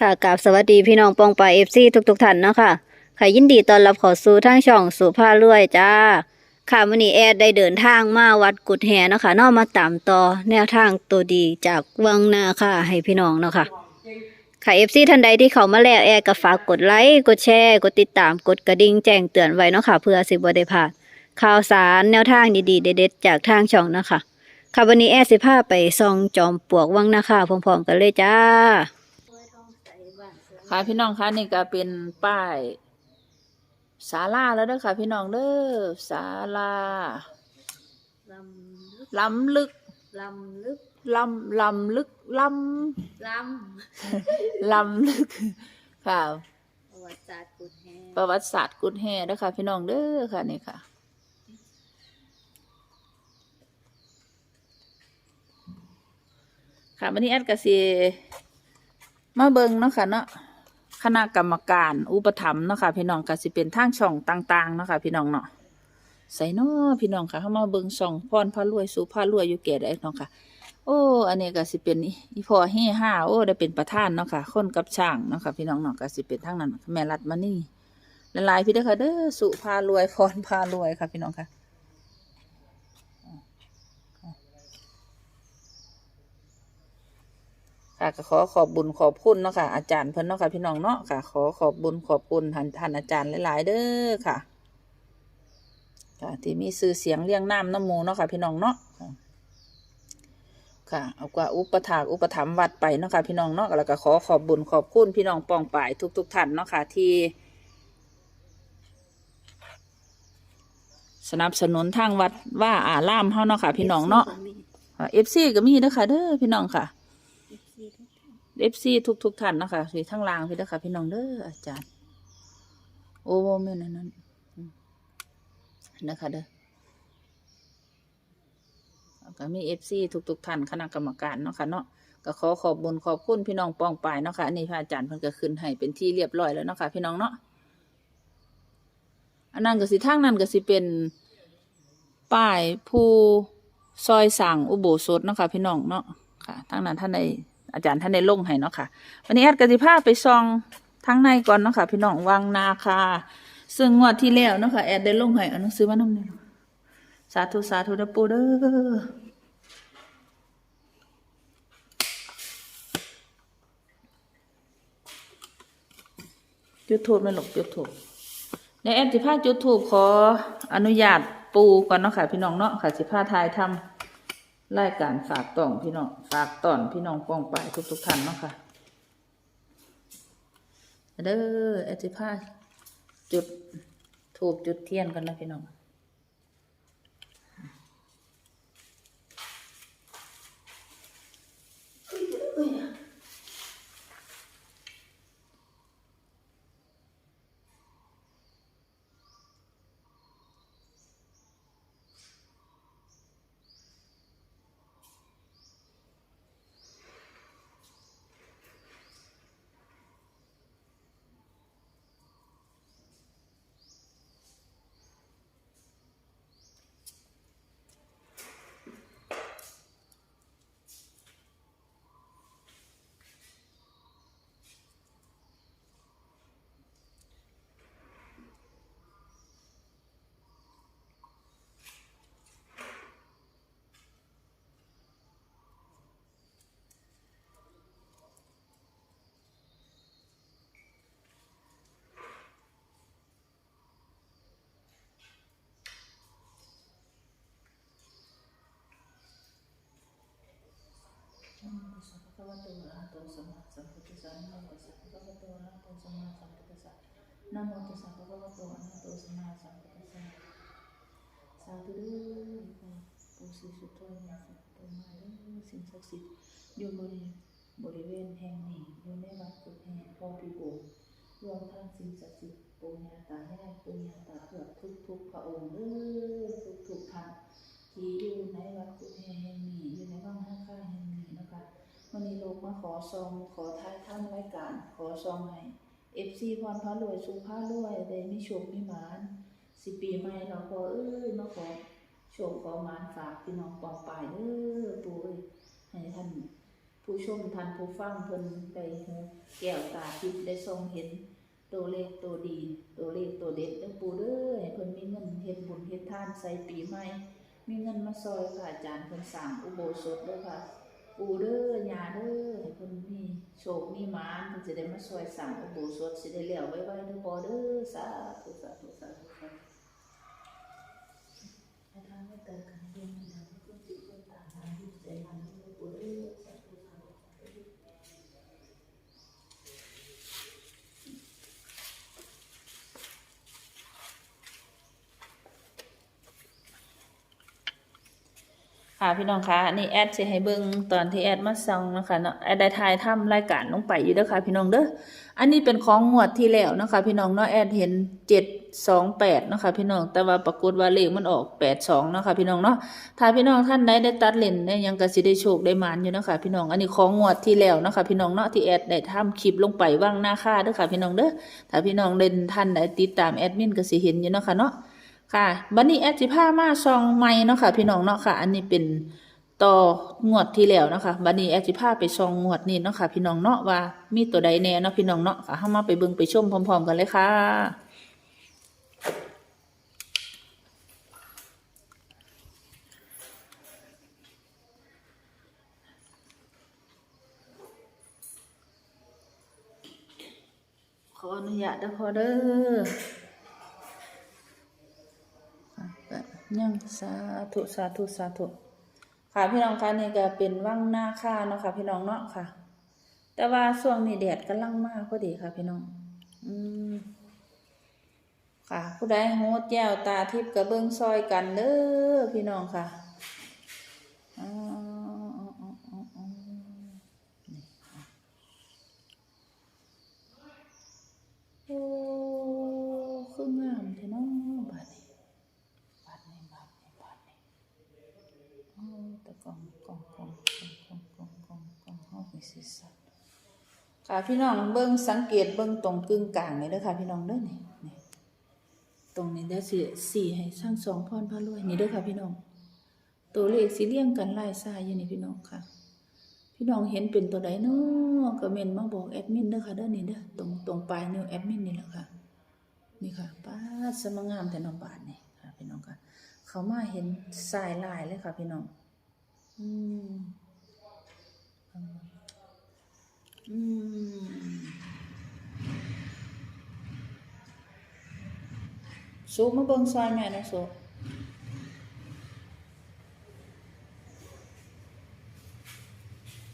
ค่ะกราบสวัสดีพี่น้องปองปายเอฟซีทุกๆท่านเนาะค่ะค่ะยินดีต้อนรับเขอสู่ทางช่องสู่ผ้ารวยจ้า ค่ะมื้อนี้แอดได้เดินทางมาวัดกุดแหเนาะค่ะนอกมาตามต่อแนวทางตัวดีจากวังนาค่ะ ให้พี่น้องเนาะค่ะค่ะเอฟซีท่านใดที่เข้ามาแล้วแอดก็ฝากกดไลค์กดแชร์กดติดตามกดกระดิ่งแจ้งเตือนไว้เนาะค่ะ เพื่อสิบ่ได้พลาดข่าวสารแนวทางดีๆเด็ดๆจากทางช่องเนาะค่ะค่ะวันนี้แอดสิพาไปส่องจอมปลวกวังนาค่ะพร้อมๆกันเลยจ้า ค่ะพี่น้องคะนี่ก็เป็นป้ายศาลาแล้วเด้อค่ะ พี่น้องเด้อศาลาลำล้ำลึกลำลึกล้ำล้ำลึกล้ลำล้ำลึกค่ะำประวัติศาสตร์กุดแฮประวัติศาสตร์กุดแห่เด้อค่ะ พี่น้องเด้อค่ะนี่ค่ะ ค่ะวันนี้แอดกสีมาเบิงเนาะค่ะเนาะ คณะกรรมการอุปถัมภ์เนาะค่ะพี่น้องก็สิเป็นทางช่องต่างๆเนาะค่ะพี่น้องเนาะใส่เนาะพี่น้องค่ะเข้ามาเบิงช่องพรพระรวยสู่พระรวยอยู่แก่ได้เนาะค่ะ โอ้ อันนี้ก็สิเป็นอีพ่อเฮห้าโอ้ได้เป็นประธานเนาะค่ะคนกับช่างเนาะค่ะพี่น้องเนาะก็สิเป็นทางนั้นแม่รัดมานี่ละลายพี่เด้อค่ะเด้อสุพารวยพรพารวยค่ะพี่น้องค่ะ ค่ะก็ขอขอบบุญขอบคุณเนาะค่ะอาจารย์เพิ่นเนาะค่ะพี่น้องเนาะค่ะ ขอขอบบุญขอบคุณท่านท่านอาจารย์หลาย ๆ เด้อค่ะ ค่ะที่มีชื่อเสียงเรียงน้ำน้ำหมูเนาะค่ะ พี่น้องเนาะค่ะค่ะเอากว่าอุปถากอุปถัมภ์วัดไปเนาะค่ะพี่น้องเนาะแล้วก็ขอขอบบุญขอบคุณพี่น้องปองป่ายทุก ๆท่านเนาะค่ะที่สนับสนุนทางวัดว่าอารามเฮาเนาะค่ะ พี่น้องเนาะเอฟซีก็มีเด้อค่ะเด้อพี่น้องค่ะ เอฟซีทุกทุกท่านเนาะคะที่ทั้งลางพี่เด้อค่ะพี่น้องเด้ออาจารย์ โอ้โหแม่นอันนั้นนะคะเด้อก็มีเอฟซีทุกทุกท่านคณะกรรมการเนาะค่ะเนาะก็ขอขอบบุญขอบคุณพี่น้องปองปายเนาะค่ะอันนี้พระอาจารย์เพิ่นก็ขึ้นให้เป็นที่เรียบร้อยแล้วเนาะค่ะพี่น้องเนาะอันนั้นก็สิทางนั้นก็สิเป็นป้ายผู้ซอยสั่งอุโบสถเนาะค่ะพี่น้องเนาะค่ะทางนั้นท่านใด อาจารย์ท่านได้ลงให้เนาะค่ะ วันนี้แอดกติภาไปซองทั้งในก่อนเนาะค่ะ พี่น้องวังนาคา ซึ่งงวดที่แล้วเนาะค่ะ แอดได้ลงให้เอาหนังสือมาน้ำหนึ่งสาธุสาธุเด้อปูเด้อจุดทูบไม่หลบจุดทูบในแอดสิพาจุดทูบขออนุญาตปูก่อนเนาะค่ะ พี่น้องเนาะค่ะสิพาทายทำ รายการฝากต่องพี่น้องฝากตอนพี่น้องป้องไปทุกทุกๆท่านเนาะค่ะเด้อเอจิพาจุดถูกจุดเทียนกันนะพี่น้องัมมาตสัมมาสัมพุทธะนะโมตัสสะภะคะวะโตอะระหะโตสัมมาสัมพุทธัสสะสาธุเด้อปูสีสุดโทนะสัพพะมาเด้อสิ่งศักดิ์สิทธิ์อยู่บริบริเวณแห่งนี้อยู่ในวัดกุฎแห่งพ่อพี่ปู่รวมทั้งสิ่งศักดิ์สิทธิ์ปู่ย่าตายายปู่ย่าตาเผือกทุกทุกพระองค์เด้อทุกทุกท่านที่อยู่ในวัดกุฎแห่งนี้อยู่ในวังห้าค่าแห่งนี้นะคะ วันนี้ลูกมาขอซองขอทายท่านรายการ ขอซองให้เอฟซีพรพระรวยสุภาพรวยได้มีโชคมีหมานสิปีใหม่เราพอเอ้ยมาขอโชคขอหมานฝากพี่น้องปองปายเด้อปู่เอ้ยให้ท่านผู้ชมท่านผู้ฟังเพิ่นได้หูแก้วตาทิพย์ได้ทรงเห็นตัวเลขตัวดี ตัวเลขตัวเด็ดเด้อปู่เด้อเพิ่นมีเงินเฮ็ดบุญเฮ็ดทานใส่ปีใหม่มีเงินมาซอยค่ะอาจารย์เพิ่นสร้างอุโบสถเด้อค่ะ ปูเด้อยาเด้อให้คนนมีโชคมีหมานเพิ่นจะได้มาช่วยสร้างอุโบสถสิได้แล้วไว้ไว้เด้อพ่อเด้อสาธุสาธุสาธุสาธุให้ทานให้เกิดกันเรื่องนี้นะคุณจิตคุณตาหาอยู่ใจมันเด้อปู่เด้อสาธุสาธุสาธุ ค่ะพี่น้องคะนี่แอดสิให้เบิ่งตอนที่แอดมาส่องนะคะเนาะแอดได้ถ่ายทำรายการลงไปอยู่เด้อค่ะ พี่น้องเด้ออันนี้เป็นของงวดที่แล้วนะคะ พี่น้องเนาะแอดเห็นเจ็ดสองแปดเนาะคะพี่น้องแต่ว่าปรากฏว่าเลขมันออกแปดสองเนาะคะพี่น้องเนาะถ้าพี่น้องท่านใดได้ตัดเลนเนี่ยยังก็สิได้โชคได้มานอยู่นะคะพี่น้องอันนี้ของงวดที่แล้วนะคะพี่น้องเนาะที่แอดได้ทำคลิปลงไปว่างหน้าค่าเด้อค่ะพี่น้องเด้อถ้าพี่น้องเล่นท่านใดติดตามแอดมินก็สิเห็นอยู่นะคะเนาะ ค่ะบัดนี้แอดสิพามาซองใหม่เนาะค่ะ พี่น้องเนาะค่ะ อันนี้เป็นต่องวดที่แล้วนะคะบัดนี้แอดสิพาไปซองงวดนี้เนาะค่ะ พี่น้องเนาะว่ามีตัวใดแน่เนาะพี่น้องเนาะค่ะเฮามาไปเบิ่งไปชมพร้อม ๆ กันเลยค่ะขออนุญาตเด้อพอเด้อค่ะแบบ ยังสาธุสาธุสาธุค่ะพี่น้องคะนี่ก็เป็นว่างหน้าค่าเนาะค่ะ พี่น้องเนาะค่ะ แต่ว่าช่วงนี้แดดกำลังมากพอดีค่ะ พี่น้อง อืมค่ะ ผู้ใดโหดแย้วตาทิพย์กระเบื้องซอยกันเด้อพี่น้องค่ะอ๋ออ๋ออ๋ออ๋ออ๋อนี่ค่ะโอ้ ค่ะพี่น้องเบิ่งสังเกตเบิ่งตรงกึ่งกลางนี่เด้อค่ะพี่น้องเด้อนี่นี่ตรงนี้เด้อสิสี่ให้สร้างสองพรพระรวยนี่เด้อค่ะพี่น้อง ตัวเลขสิเรียงกันลายทรายอยู่นี่พี่น้องค่ะ พี่น้องเห็นเป็นตัวใดเนาะก็เมนมาบอกแอดมินเด้อค่ะเด้อนี่เด้อตรงตรงปลายนิ้วแอดมินนี่แหละค่ะนี่ค่ะป้าสมงามแต่น้องบาทนี่ค่ะพี่น้องค่ะ เขามาเห็นสายลายเลยค่ะพี่น้อง อืมอืมสูมาเบิ่งซอยแม่นะสู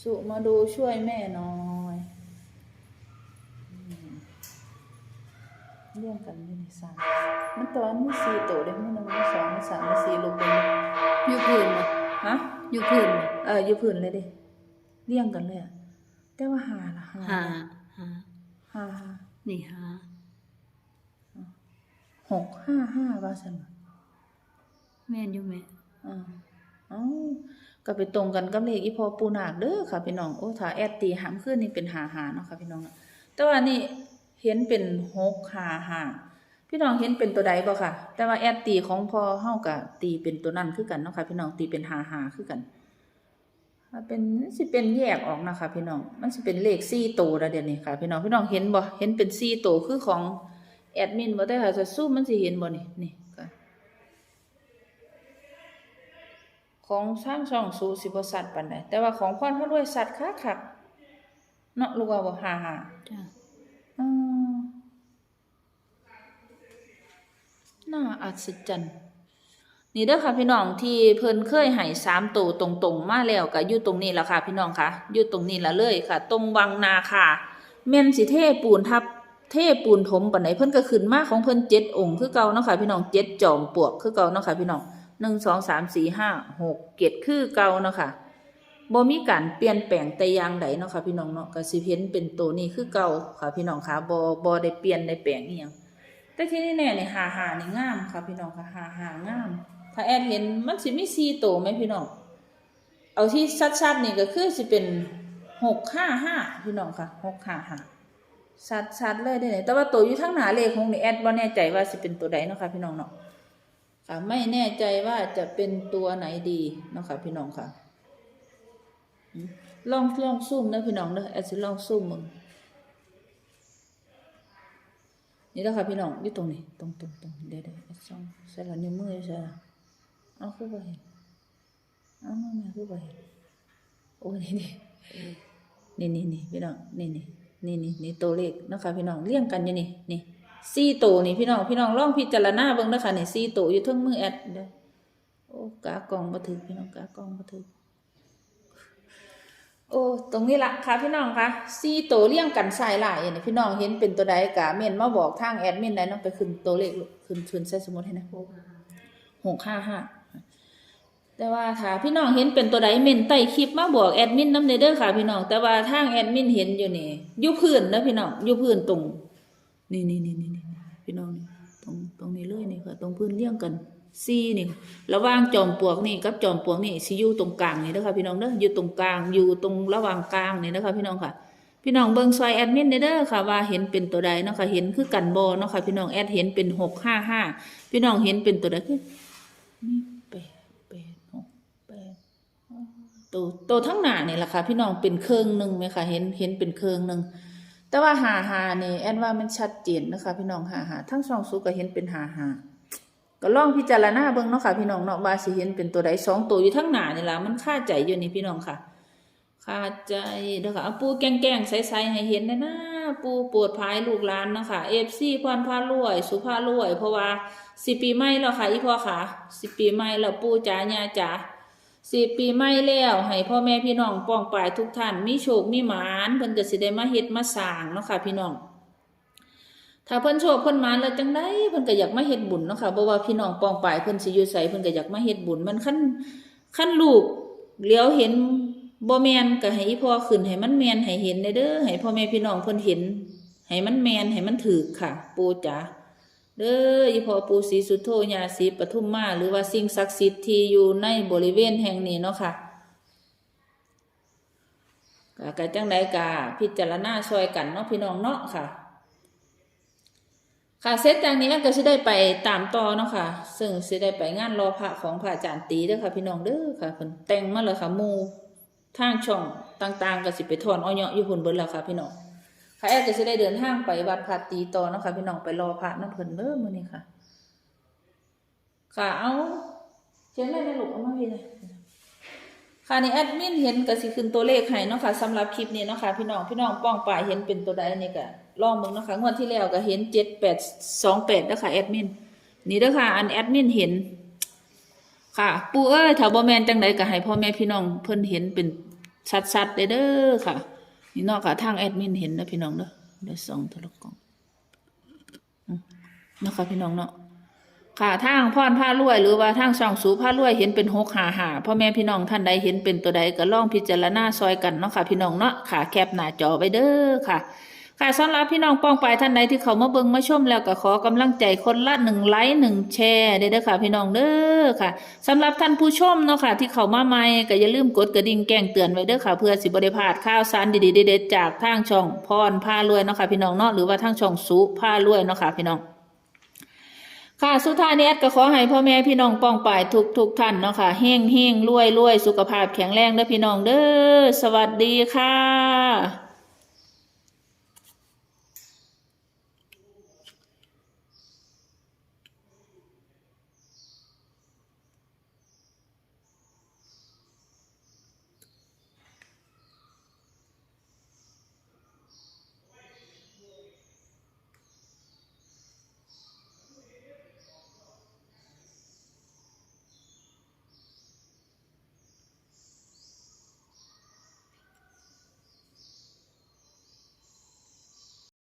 สุมาดูช่วยแม่หน่อยเรื่องกันไม่ได้สามมันตอนมีสี่ตัวเด็กมันนึงมีสองมีสามมีสี่ลูกเป็นยู่พื้นบ่ฮะ อยู่พื้นบ่เอออยู่พื้นเลยดิเรียงกันเลยอะแต่ว่าหาละหาหาหาหาหานี่หาหกห้าห้าว่าสันวะแม่นอยู่แม่อ่าเอ้าก็ไปตรงกันกับเลขอีพอปูนาคเด้อค่ะพี่น้องโอ้ถ้าแอดตีหามขึ้นนี่เป็นหาหาเนาะค่ะพี่น้องเนาะแต่ว่านี่เห็นเป็นหกหาหา พี่น้องเห็นเป็นตัวใดบ่ค่ะ แต่ว่าแอดตีของพอเฮาก็ตีเป็นตัวนั้นคือกันเนาะค่ะ พี่น้องตีเป็นหาหาคือกันเป็นสิเป็นแยกออกนะคะพี่น้อง มันสิเป็นเลขสี่ตัวแล้วเดี๋ยวนี้ค่ะ พี่น้องพี่น้องเห็นบ่เห็นเป็นสี่ตัวคือของแอดมินบ่ได้ค่ะจะซูมมันสิเห็นบ่นี่นี่ค่ะของสร้างช่องสูสิบสัตว์ปานใดแต่ว่าของพรพระรวยสัตว์คักคักเนาะรู้ว่าบ่ฮาฮา จ้ะ อืม น่าอัศจรรย์นี่เด้อค่ะพี่น้องที่เพิ่นเคยให้สามตัวตรงๆมาแล้วก็อยู่ตรงนี้แล่ะค่ะพี่น้องค่ะอยู่ตรงนี้ละเลยค่ะ ตรงวังนาค่ะแม่นสิเทปูนทับเทปูนถมปานไหนเพิ่นก็ขึ้นมาของเพิ่นเจ็ดองค์คือเก่าเนาะค่ะพี่น้องเจ็ดจอมปวกคือเก่าเนาะค่ะพี่น้องหนึ่งสองสามสี่ห้าหกเจ็ดคือเก่าเนาะค่ะบ่มีการเปลี่ยนแปลงแต่ยางใดเนาะค่ะพี่น้องเนาะก็สิเห็นเป็นตัวนี้คือเก่าค่ะพี่น้องค่ะบ่บ่ได้เปลี่ยนได้แปลงอีหยัง แต่ที่นี่แน่เนี่ยหาหานี่งามค่ะพี่น้องค่ะหาหางาม ถ้าแอดเห็นมันสิมีสี่ตัวไหมพี่น้อง เอาที่ชัดๆนี่ก็คือสิเป็นหกห้าห้าพี่น้องค่ะหกห้าห้าชัดชัดๆเลยได้เลยแต่ว่าตัวอยู่ทั้งหนาเลขของนี่แอดบ่แน่ใจว่าสิเป็นตัวใดเนาะค่ะพี่น้องเนาะค่ะไม่แน่ใจว่าจะเป็นตัวไหนดีเนาะค่ะพี่น้องค่ะลองลองซูมเด้อพี่น้องเด้อแอดสิลองซูมมึง นี่เด้อค่ะพี่น้องอยู่ตรงนี้ตรงตรงตรงเดี๋ยวเดี๋ยวแอดส่องใส่ละนิ้วมือใส่ละเอาคือบ่เห็นเอามาแม่คือบ่เห็นโอ้นี่นี่นี่นี่นี่พี่น้องนี่นี่นี่นี่นี่ตัวเลขนะคะพี่น้องเรียงกันอยู่นี่นี่สี่ตัวนี่พี่น้องพี่น้องลองพิจารณาเบิ่งเด้อค่ะนี่สี่ตัวอยู่ทั้งมือแอดเด้อโอ้กากล่องบ่ถึกพี่น้องกากล่องบ่ถึก โอ้ตรงนี้ละค่ะพี่น้องคะซีโตเรียงกันสายหลายเนี่ยพี่น้องเห็นเป็นตัวใดกะเมนมาบอกทางแอดมินได้เนาะไปขึ้นตัวเลขขึ้นขึ้นใส่สมุดให้นะหกห้าห้าแต่ว่าถ้าพี่น้องเห็นเป็นตัวใดเมนใต้คลิปมาบอกแอดมินน้ำเนเด้อค่ะพี่น้องแต่ว่าทางแอดมินเห็นอยู่นี่ยู่พื้นนะพี่น้องยู่พื้นตรง นี่นี่นี่นี่พี่น้องตรงตรงนี้เลยนี่ค่ะ ตรงพื้นเรียงกัน ซีนี่ระหว่างจอมปลวกนี่กับจอมปลวกนี่สิอยู่ตรงกลางนี่นะคะพี่น้องเด้ออยู่ตรงกลางอยู่ตรงระหว่างกลางนี่นะคะพี่น้องค่ะ พี่น้องเบิงซอยแอดมินเด้อค่ะว่าเห็นเป็นตัวใดเนาะค่ะเห็นคือกันบ่เนาะค่ะพี่น้องแอดเห็นเป็นหกห้าห้าพี่น้องเห็นเป็นตัวใดคือนี่แปดแปดหกแปดตัวตัวทั้งหน้านี่แหละค่ะ พี่น้องเป็นเครื่องหนึ่งไหมคะเห็นเห็นเป็นเครื่องหนึ่งแต่ว่าหาหานี่แอนว่ามันชัดเจนนะคะ พี่น้องหาหาทั้งสองสูก็เห็นเป็นหาหา ก็ลองพิจารณาเบิ่งเนาะค่ะ พี่น้องเนาะว่าสิเห็นเป็นตัวใดสองตัวอยู่ทั้งหน้านี่ล่ะมันคาใจอยู่นี่พี่น้องค่ะคาใจเด้อค่ะเอาปูแกล้งๆใสๆให้เห็นน่นะปูปวดภายลูกหลานเนาะค่ะ FC พรพารวย สุภารวย เพราะว่าสิปีใหม่แล้วค่ะอีพ่อค่ะสิปีใหม่แล้วปูจ๋าย่าจ๋าสิปีใหม่แล้วให้พ่อแม่พี่น้องป้องปายทุกท่านมีโชคมีหมานเพิ่นก็สิได้มาเฮ็ดมาสร้างเนาะค่ะพี่น้อง ถ้าเพิ่นโชคเพิ่นมานแล้วจังไดเพิ่นก็อยากมาเฮ็ดบุญเนาะค่ะบ่ว่าพี่น้องปองปายเพิ่นสิอยู่ไสเพิ่นก็อยากมาเฮ็ดบุญมันคันคันลูกเลี้ยวเห็นบ่แมนก็ให้อีพ่อขึ้นให้มันแมนให้เห็นเด้อให้พ่อแม่พี่น้องเพิ่นเห็น ให้มันแมนให้มันถูกค่ะ ปู่จ๋าเด้ออีพ่อปู่ศรีสุโธญาศรีปทุมมาหรือว่าสิ่งศักดิ์สิทธิ์ที่อยู่ในบริเวณแห่งนี้เนาะค่ะก็กะจังไดกะพิจารณาช่วยกันเนาะพี่น้องเนาะค่ะ ค่ะเซตจากนี้ก็สิได้ไปตามต่อเนาะค่ะ ซึ่งสิได้ไปงานรอพระของพระอาจารย์ตีเด้อค่ะ พี่น้องเด้อค่ะเพิ่นแต่งมาเลยค่ะมู่ทางช่องต่างๆก็สิไปถอนอ้อยเงาะอยู่พุ่นเบิดแล้วค่ะ พี่น้องค่ะแอดก็จะได้เดินทางไปวัดพาตีต่อเนาะค่ะ พี่น้องไปรอพระน้ำเพลินเด้อมื้อนี้ค่ะ ค่ะเอาเขียนเลยในลูกเอามาพี่เลยค่ะนี่แอดมินเห็นก็สิขึ้นตัวเลขให้เนาะค่ะสำหรับคลิปนี้เนาะค่ะพี่น้องพี่น้องป้องป่ายเห็นเป็นตัวใดนี่ก็ ลองเบิ่งนะคะงวดที่แล้วก็เห็นเจ็ดแปดสองแปดเด้อค่ะแอดมิน นี่เด้อค่ะอันแอดมินเห็น ค่ะ ปู่เอ้ยถ้าบ่แมนจังไดก็ให้พ่อแม่พี่น้องเพิ่นเห็นเป็นชัดๆเด้อเด้อค่ะ นี่เนาะค่ะทางแอดมินเห็นนะพี่น้องเด้อเดี๋ยวส่องโทรกล้องอืมเนะคะพี่น้องเนาะค่ะทางพรผ้ารวยหรือว่าทางช่องสูผ้ารวยเห็นเป็นหกหาหาพ่อแม่พี่น้องท่านใดเห็นเป็นตัวใดก็ลองพิจารณาซอยกันเนาะค่ะ พี่น้องเนาะค่ะแคปหน้าจอไว้เด้อค่ะ ค่ะสำหรับพี่น้องป้องไปท่านใดที่เขามาเบิ่งมาชมแล้วก็ขอกำลังใจคนละหนึ่งไลค์หนึ่งแชร์เด้อค่ะ พี่น้องเด้อค่ะสำหรับท่านผู้ชมเนาะค่ะ ที่เขามาใหม่ก็อย่าลืมกดกระดิ่งแจ้งเตือนไว้เด้อค่ะ เพื่อสิบ่ได้พลาดข่าวสารดีๆเด็ดๆจากทางช่องพรพารวยเนาะค่ะพี่น้องเนาะหรือว่าทางช่องสุพารวยเนาะค่ะพี่น้องค่ะสุดท้ายนี้ก็ขอให้พ่อแม่พี่น้องป้องปายทุกทุกท่านเนาะค่ะเฮงเฮงรวยรวยสุขภาพแข็งแรงเด้อพี่น้องเด้อสวัสดีค่ะ